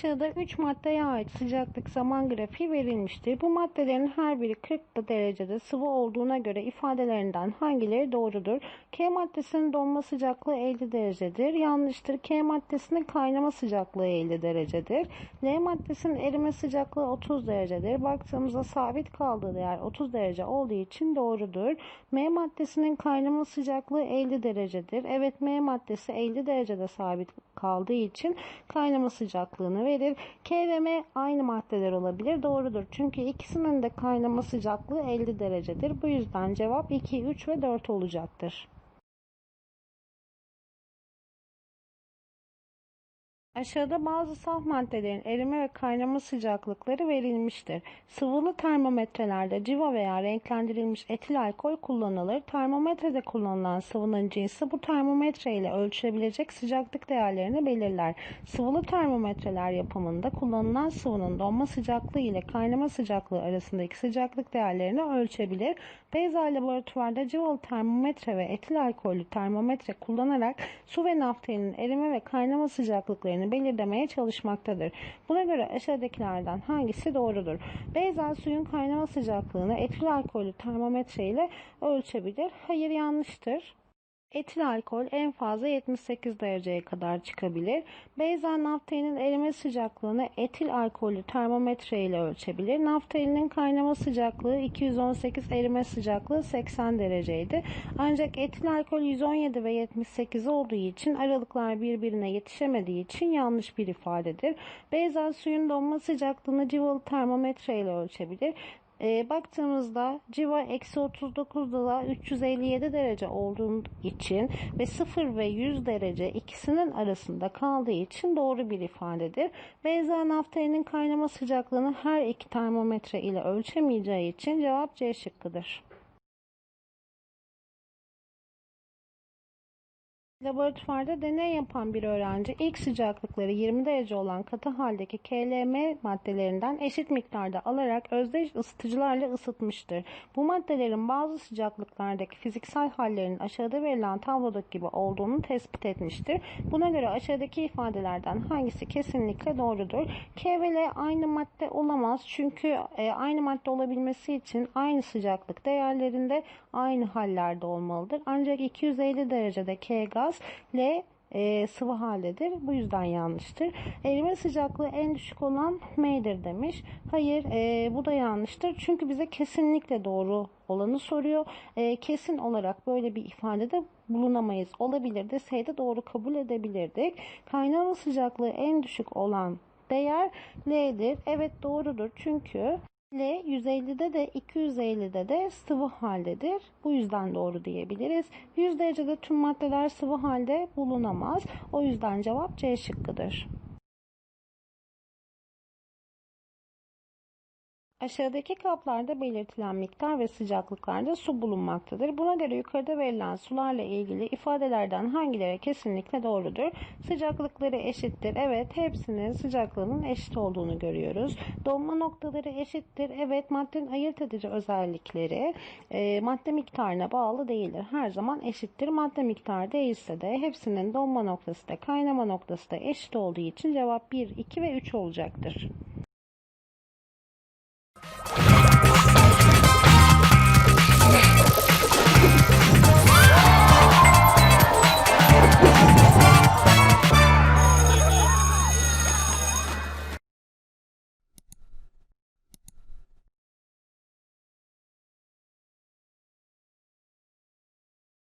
Aşağıda 3 maddeye ait sıcaklık zaman grafiği verilmiştir. Bu maddelerin her biri 40 derecede sıvı olduğuna göre ifadelerinden hangileri doğrudur? K maddesinin donma sıcaklığı 50 derecedir. Yanlıştır. K maddesinin kaynama sıcaklığı 50 derecedir. L maddesinin erime sıcaklığı 30 derecedir. Baktığımızda sabit kaldığı değer 30 derece olduğu için doğrudur. M maddesinin kaynama sıcaklığı 50 derecedir. Evet M maddesi 50 derecede sabit kaldığı için kaynama sıcaklığını verir. K ve M aynı maddeler olabilir. Doğrudur. Çünkü ikisinin de kaynama sıcaklığı 50 derecedir. Bu yüzden cevap 2, 3 ve 4 olacaktır. Aşağıda bazı saf maddelerin erime ve kaynama sıcaklıkları verilmiştir. Sıvılı termometrelerde civa veya renklendirilmiş etil alkol kullanılır. Termometrede kullanılan sıvının cinsi bu termometre ile ölçülebilecek sıcaklık değerlerini belirler. Sıvılı termometreler yapımında kullanılan sıvının donma sıcaklığı ile kaynama sıcaklığı arasındaki sıcaklık değerlerini ölçebilir. Beyza laboratuvarda civalı termometre ve etil alkollü termometre kullanarak su ve naftalinin erime ve kaynama sıcaklıklarını belirlemeye çalışmaktadır. Buna göre aşağıdakilerden hangisi doğrudur? Beyza suyun kaynama sıcaklığını etil alkollü termometre ile ölçebilir. Hayır yanlıştır. Etil alkol en fazla 78 dereceye kadar çıkabilir. Beyza naftalinin erime sıcaklığını etil alkollü termometre ile ölçebilir. Naftalinin kaynama sıcaklığı 218, erime sıcaklığı 80 dereceydi. Ancak etil alkol 117 ve 78 olduğu için aralıklar birbirine yetişemediği için yanlış bir ifadedir. Beyza suyun donma sıcaklığını civalı termometre ile ölçebilir. E, baktığımızda civa eksi 39 ile 357 derece olduğu için ve 0 ve 100 derece ikisinin arasında kaldığı için doğru bir ifadedir. Beyza naftalinin kaynama sıcaklığını her iki termometre ile ölçemeyeceği için cevap C şıkkıdır. Laboratuvarda deney yapan bir öğrenci ilk sıcaklıkları 20 derece olan katı haldeki KLM maddelerinden eşit miktarda alarak özdeş ısıtıcılarla ısıtmıştır. Bu maddelerin bazı sıcaklıklardaki fiziksel hallerinin aşağıda verilen tablodaki gibi olduğunu tespit etmiştir. Buna göre aşağıdaki ifadelerden hangisi kesinlikle doğrudur? K ve L aynı madde olamaz çünkü e, aynı madde olabilmesi için aynı sıcaklık değerlerinde aynı hallerde olmalıdır. Ancak 250 derecede K gaz gaz L e, sıvı haldedir. Bu yüzden yanlıştır. Erime sıcaklığı en düşük olan M'dir demiş. Hayır e, bu da yanlıştır. Çünkü bize kesinlikle doğru olanı soruyor. E, kesin olarak böyle bir ifadede bulunamayız. Olabilir deseydi doğru kabul edebilirdik. Kaynama sıcaklığı en düşük olan değer L'dir. Evet doğrudur. Çünkü L 150'de de 250'de de sıvı haldedir. Bu yüzden doğru diyebiliriz. 100 derecede tüm maddeler sıvı halde bulunamaz. O yüzden cevap C şıkkıdır. Aşağıdaki kaplarda belirtilen miktar ve sıcaklıklarda su bulunmaktadır. Buna göre yukarıda verilen sularla ilgili ifadelerden hangileri kesinlikle doğrudur? Sıcaklıkları eşittir. Evet, hepsinin sıcaklığının eşit olduğunu görüyoruz. Donma noktaları eşittir. Evet, maddenin ayırt edici özellikleri e, madde miktarına bağlı değildir. Her zaman eşittir. Madde miktarı değilse de hepsinin donma noktası da kaynama noktası da eşit olduğu için cevap 1, 2 ve 3 olacaktır.